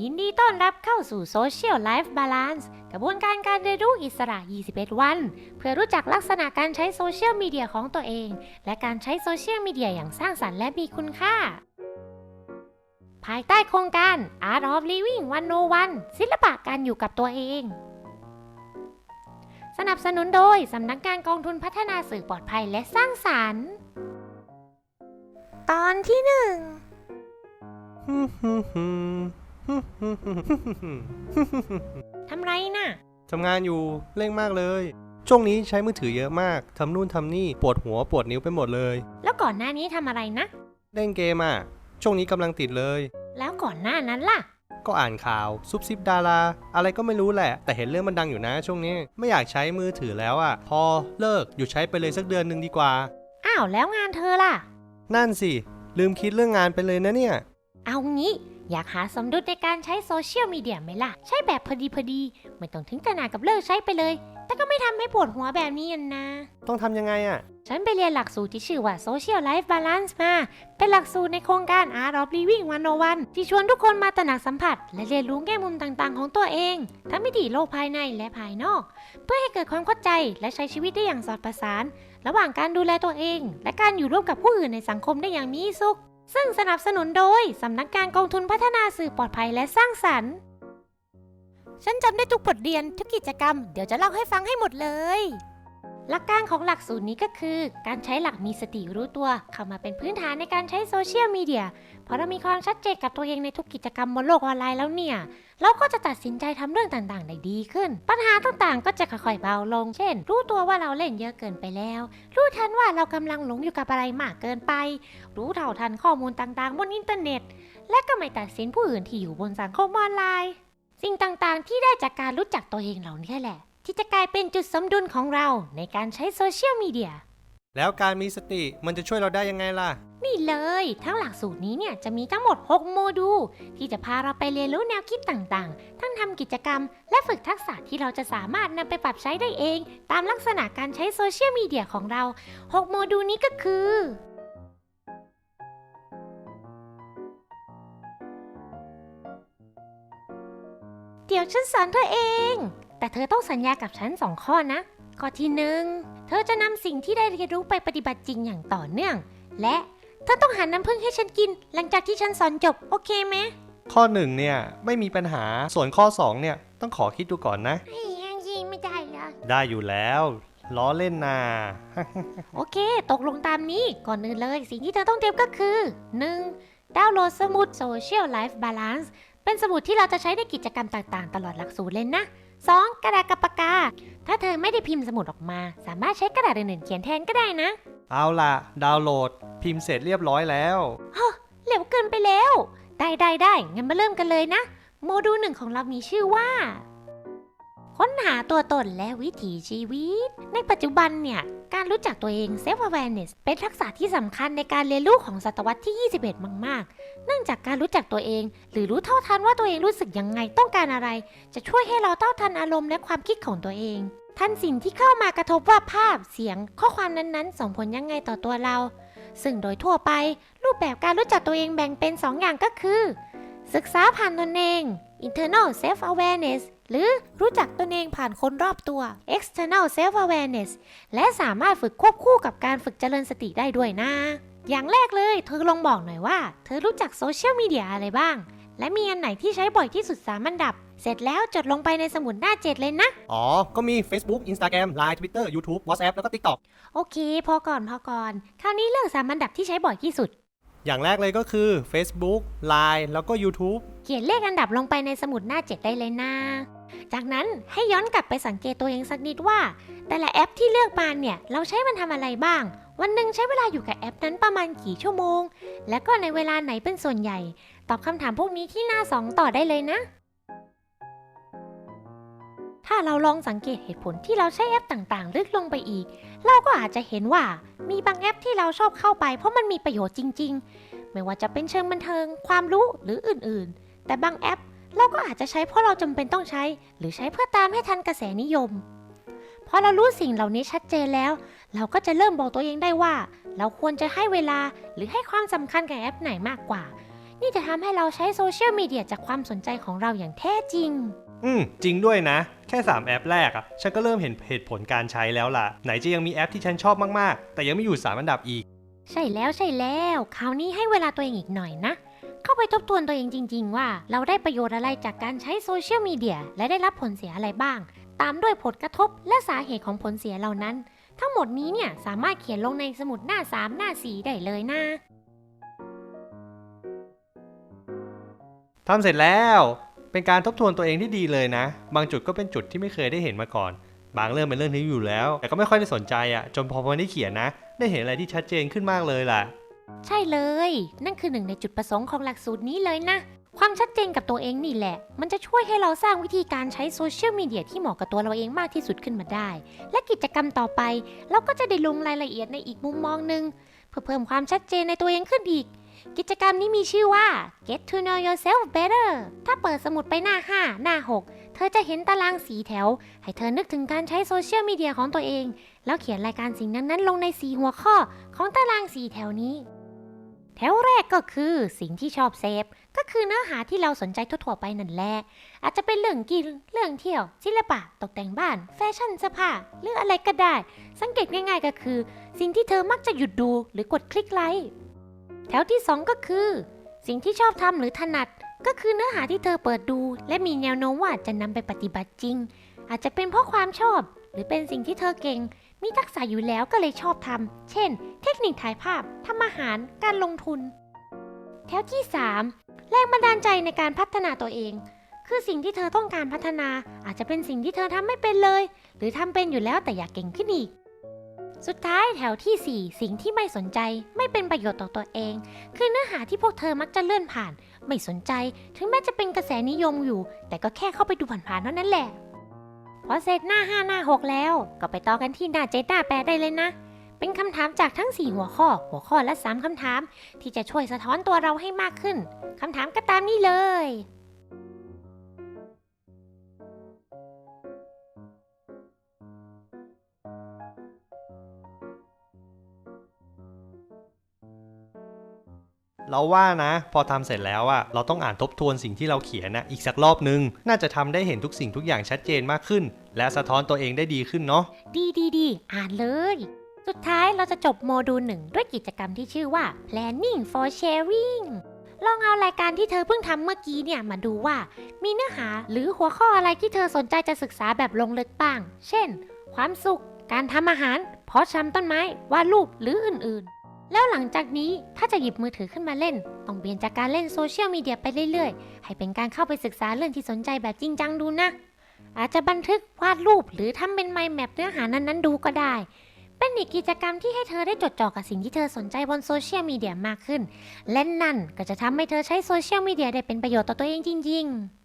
ยินดีต้อนรับเข้าสู่ Social Life Balance กระบวนการการเรียนรู้อิสระ 21 วัน เพื่อรู้จักลักษณะการใช้โซเชียลมีเดียของตัวเอง และการใช้โซเชียลมีเดียอย่างสร้างสรรค์และมีคุณค่า ภายใต้โครงการ Art of Living 101 ศิลปะการอยู่กับตัวเอง สนับสนุนโดย สำนักงานกองทุนพัฒนาสื่อปลอดภัยและสร้างสรรค์ ตอนที่หนึ่ง ทำไรน่ะ ทำงานอยู่เร่งมากเลย ช่วงนี้ใช้มือถือเยอะมาก ทำนู่นทำนี่ ปวดหัวปวดนิ้วไปหมดเลย แล้วก่อนหน้านี้ทำอะไรนะ เล่นเกมอะ ช่วงนี้กำลังติดเลย แล้วก่อนหน้านั้นล่ะ ก็อ่านข่าวซุบซิบดารา อะไรก็ไม่รู้แหละ แต่เห็นเรื่องมันดังอยู่นะ ช่วงนี้ ไม่อยากใช้มือถือแล้วอะ พอเลิกหยุดใช้ไปเลยสักเดือนหนึ่งดีกว่า อ้าวแล้วงานเธอล่ะ นั่นสิ ลืมคิดเรื่องงานไปเลยนะเนี่ย เอางี้ อยากหาสมดุลในการใช้โซเชียลมีเดียไหมล่ะ ใช้แบบพอดีพอดี ไม่ต้องถึงขนาดกับเลิกใช้ไปเลย แต่ก็ไม่ทำให้ปวดหัวแบบนี้นะ ต้องทำยังไงอะ ฉันไปเรียนหลักสูตรที่ชื่อว่า Social Life Balance มา เป็นหลักสูตรในโครงการ Art of Living 101 ที่ชวนทุกคนมาตระหนักสัมผัส และเรียนรู้แง่มุมต่างๆ ของตัวเอง ทั้งมิติโลกภายในและภายนอก เพื่อให้เกิดความเข้าใจและใช้ชีวิตได้อย่างสอดประสาน ระหว่างการดูแลตัวเอง และการอยู่ร่วมกับผู้อื่นในสังคมได้อย่างมีสุข ซึ่งสนับสนุนโดย สำนักงานกองทุนพัฒนาสื่อปลอดภัยและสร้างสรรค์ ฉันจำได้ทุกบทเรียนทุกกิจกรรม เดี๋ยวจะเล่าให้ฟังให้หมดเลย หลักการของหลักสูตรนี้ก็คือ การใช้หลักมีสติรู้ตัว เข้ามาเป็นพื้นฐานในการใช้โซเชียลมีเดียพอเรามีความชัดเจนกับตัวเองในทุกกิจกรรมบนโลกออนไลน์แล้วเนี่ย เราก็จะตัดสินใจทำเรื่องต่างๆ ได้ดีขึ้น ปัญหาต่างๆ ก็จะค่อยๆเบาลง เช่น รู้ตัวว่าเราเล่นเยอะเกินไปแล้ว รู้ทันว่าเรากำลังหลงอยู่กับอะไรมากเกินไป รู้เท่าทันข้อมูลต่างๆ บนอินเทอร์เน็ต และก็ไม่ตัดสินผู้อื่นที่อยู่บนสังคมออนไลน์ สิ่งต่างๆ ที่ได้จากการรู้จักตัวเองเหล่านี้แหละ ที่จะกลายเป็นจุดสมดุลของเราในการใช้โซเชียลมีเดีย แล้วการมีสติมันจะช่วยเราได้ยังไงล่ะ นี่เลยทั้งหลักสูตรนี้เนี่ยจะมีทั้งหมด 6 โมดูลที่จะพาเราไปเรียนรู้แนวคิดต่างๆ ทั้งทำกิจกรรม และฝึกทักษะที่เราจะสามารถนำไปปรับใช้ได้เอง ตามลักษณะการใช้โซเชียลมีเดียของเรา 6 โมดูลนี้ก็คือ เดี๋ยวฉันสอนเธอเอง แต่เธอต้องสัญญากับฉันสองข้อนะ ข้อที่หนึ่งเธอจะนำสิ่งที่ได้เรียนรู้ไปปฏิบัติจริงอย่างต่อเนื่อง และเธอต้องหาน้ำผึ้งให้ฉันกิน หลังจากที่ฉันสอนจบโอเคไหมข้อหนึ่งเนี่ยไม่มีปัญหาส่วนข้อสองเนี่ยต้องขอคิดดูก่อนนะ ไอ้ยังยีไม่ได้เลยได้อยู่แล้วล้อเล่นนา โอเค ตกลงตามนี้ก่อนอื่นเลย สิ่งที่เธอต้องเตรียมก็คือ 1. ดาวน์โหลดสมุด Social Life Balance เป็นสมุดที่เราจะใช้ในกิจกรรมต่างๆ ตลอดหลักสูตรเลยนะ 2. กระดาษกับปากกา ถ้าเธอไม่ได้พิมพ์สมุดออกมา สามารถใช้กระดาษอื่นๆเขียนแทนก็ได้นะ เอาล่ะ ดาวน์โหลด พิมพ์เสร็จเรียบร้อยแล้วเร็วเกินไปแล้ว ได้ได้ได้งั้นมาเริ่มกันเลยนะ โมดูลหนึ่งของเรามีชื่อว่า ค้นหาตัวตนและวิถีชีวิต ในปัจจุบันเนี่ย การรู้จักตัวเอง self awareness เป็นทักษะที่สำคัญในการเรียนรู้ของศตวรรษที่ 21 มาก ๆ เนื่องจากการรู้จักตัวเอง หรือรู้เท่าทันว่าตัวเองรู้สึกยังไงต้องการอะไร จะช่วยให้เราเท่าทันอารมณ์และความคิดของตัวเอง ทันสิ่งที่เข้ามากระทบว่าภาพเสียง ข้อความนั้นๆ ส่งผลยังไงต่อตัวเรา ซึ่งโดยทั่วไป รูปแบบการรู้จักตัวเองแบ่งเป็น 2 อย่างก็คือ ศึกษาผ่านตนเอง internal self awareness หรือรู้จักตนเองผ่านคนรอบตัว external self awareness และสามารถฝึกควบคู่กับการฝึกเจริญสติได้ด้วยนะ อย่างแรกเลยเธอลองบอกหน่อยว่า เธอรู้จักโซเชียลมีเดียอะไรบ้าง และมีอันไหนที่ใช้บ่อยที่สุดสามอันดับ เสร็จแล้วจดลงไปในสมุดหน้าเจ็ดเลยนะ อ๋อ ก็มี Facebook Instagram Line Twitter YouTube WhatsApp แล้วก็ TikTok โอเค พอก่อนพอก่อน คราวนี้เลือกสามอันดับที่ใช้บ่อยที่สุด อย่างแรกเลยก็คือ Facebook Line แล้วก็ YouTube เขียนเลขอันดับลงไปในสมุดหน้าเจ็ดได้เลยนะ จากนั้นให้ย้อนกลับไปสังเกตตัวเองสักนิดว่า แต่ละแอปที่เลือกมาเนี่ย เราใช้มันทำอะไรบ้าง วันหนึ่งใช้เวลาอยู่กับแอปนั้นประมาณกี่ชั่วโมง และก็ในเวลาไหนเป็นส่วนใหญ่ ตอบคำถามพวกนี้ที่หน้าสองต่อได้เลยนะ ถ้าเราลองสังเกตเหตุผลที่เราใช้แอปต่างๆ ลึกลงไปอีก เราก็อาจจะเห็นว่ามีบางแอปที่เราชอบเข้าไป เพราะมันมีประโยชน์จริง ๆ ไม่ว่าจะเป็นเชิงบันเทิง ความรู้หรืออื่นๆ แต่บางแอปเราก็อาจจะใช้เพราะเราจำเป็นต้องใช้ หรือใช้เพื่อตามให้ทันกระแสนิยมพอเรารู้สิ่งเหล่านี้ชัดเจนแล้ว เราก็จะเริ่มบอกตัวเองได้ว่า เราควรจะให้เวลาหรือให้ความสำคัญกับแอปไหนมากกว่า นี่จะทำให้เราใช้โซเชียลมีเดียจากความสนใจของเราอย่างแท้จริง อืมจริงด้วยนะ ค่ 3 แอปแรกอะฉันก็เริ่มเห็นเหตุผลการใช้แล้วล่ะ ไหนจะยังมีแอปที่ฉันชอบมากๆ แต่ยังไม่อยู่ 3 อันดับอีก ใช่แล้วใช่แล้วคราวนี้ให้เวลาตัวเองอีกหน่อยนะ เข้าไปทบทวนตัวเองจริง ๆ ว่า เราได้ประโยชน์อะไรจากการใช้โซเชียลมีเดียและได้รับผลเสียอะไรบ้าง ตามด้วยผลกระทบและสาเหตุของผลเสียเหล่านั้น ทั้งหมดนี้เนี่ยสามารถเขียนลงในสมุดหน้า 3 หน้า 4 ได้เลยนะทำเสร็จแล้ว เป็นการทบทวนตัวเองที่ดีเลยนะ บางจุดก็เป็นจุดที่ไม่เคยได้เห็นมาก่อน บางเรื่องเป็นเรื่องที่อยู่แล้ว แต่ก็ไม่ค่อยได้สนใจอะจนพอวันนี้เขียนนะ ได้เห็นอะไรที่ชัดเจนขึ้นมากเลยล่ะ ใช่เลย นั่นคือหนึ่งในจุดประสงค์ของหลักสูตรนี้เลยนะ ความชัดเจนกับตัวเองนี่แหละ มันจะช่วยให้เราสร้างวิธีการใช้โซเชียลมีเดียที่เหมาะกับตัวเราเองมากที่สุดขึ้นมาได้ และกิจกรรมต่อไป เราก็จะได้ลงรายละเอียดในอีกมุมมองหนึ่งเพื่อเพิ่มความชัดเจนในตัวเองขึ้นอีก กิจกรรมนี้มีชื่อว่า Get to know yourself better ถ้าเปิดสมุดไปหน้า 5 หน้า 6 เธอจะเห็นตารางสีแถว ให้เธอนึกถึงการใช้โซเชียลมีเดียของตัวเอง แล้วเขียนรายการสิ่งนั้น ๆ ลงในสีหัวข้อของตารางสีแถวนี้ แถวแรกก็คือสิ่งที่ชอบเซฟ ก็คือเนื้อหาที่เราสนใจทั่วๆไปนั่นแหละ อาจจะเป็นเรื่องกิน เรื่องเที่ยว ศิลปะ ตกแต่งบ้าน แฟชั่นเสื้อผ้าหรืออะไรก็ได้ สังเกตง่าย ๆ ก็คือ สิ่งที่เธอมักจะหยุดดูหรือกดคลิกไลค์ แถวที่ 2 ก็คือ สิ่งที่ชอบทำหรือถนัด ก็คือเนื้อหาที่เธอเปิดดู และมีแนวโน้มว่าจะนำไปปฏิบัติจริง อาจจะเป็นเพราะความชอบ หรือเป็นสิ่งที่เธอเก่ง มีทักษะอยู่แล้วก็เลยชอบทำเช่น เทคนิคถ่ายภาพทำอาหารการลงทุน แถวที่ 3 แรงบันดาลใจในการพัฒนาตัวเองคือสิ่งที่เธอต้องการพัฒนาอาจจะเป็นสิ่งที่เธอทำไม่เป็นเลย หรือทำเป็นอยู่แล้วแต่อยากเก่งขึ้นอีก สุดท้ายแถวทีสี่ 4 สิ่งที่ไม่สนใจไม่เป็นประโยชน์ต่อตัวเอง คือเนื้อหาที่พวกเธอมักจะเลื่อนผ่าน ไม่สนใจ ถึงแม้จะเป็นกระแสนิยมอยู่ แต่ก็แค่เข้าไปดูผ่านๆเท่านั้นแหละพอเสร็จหน้า 5 หน้า 6 แล้ว ก็ไปต่อกันที่หน้าเจ็ดหน้าแปดได้เลยนะ เป็นคำถามจากทั้ง 4 หัวข้อ หัวข้อละ 3คำถาม ที่จะช่วยสะท้อนตัวเราให้มากขึ้นคำถามก็ตามนี้เลย เราว่านะ พอทำเสร็จแล้วอะเราต้องอ่านทบทวนสิ่งที่เราเขียนนะอีกสักรอบนึง น่าจะทำได้เห็นทุกสิ่งทุกอย่างชัดเจนมากขึ้น และสะท้อนตัวเองได้ดีขึ้นเนาะดีดีดีอ่านเลย สุดท้ายเราจะจบโมดูลหนึ่งด้วยกิจกรรมที่ชื่อว่า planning for sharing ลองเอารายการที่เธอเพิ่งทำเมื่อกี้เนี่ยมาดูว่า มีเนื้อหาหรือหัวข้ออะไรที่เธอสนใจจะศึกษาแบบลงลึกบ้าง เช่น ความสุข การทำอาหาร เพาะชำต้นไม้ วาดรูปหรืออื่นๆ แล้วหลังจากนี้ถ้าจะหยิบมือถือขึ้นมาเล่น ต้องเปลี่ยนจากการเล่นโซเชียลมีเดียไปเรื่อยๆ ให้เป็นการเข้าไปศึกษาเรื่องที่สนใจแบบจริงจังดูนะ อาจจะบันทึกวาดรูปหรือทำเป็นไมล์แมปเนื้อหานั้นๆ ดูก็ได้ เป็นอีกกิจกรรมที่ให้เธอได้จดจ่อกับสิ่งที่เธอสนใจบนโซเชียลมีเดียมากขึ้น และนั่นก็จะทำให้เธอใช้โซเชียลมีเดียได้เป็นประโยชน์ต่อตัวเองจริง ๆ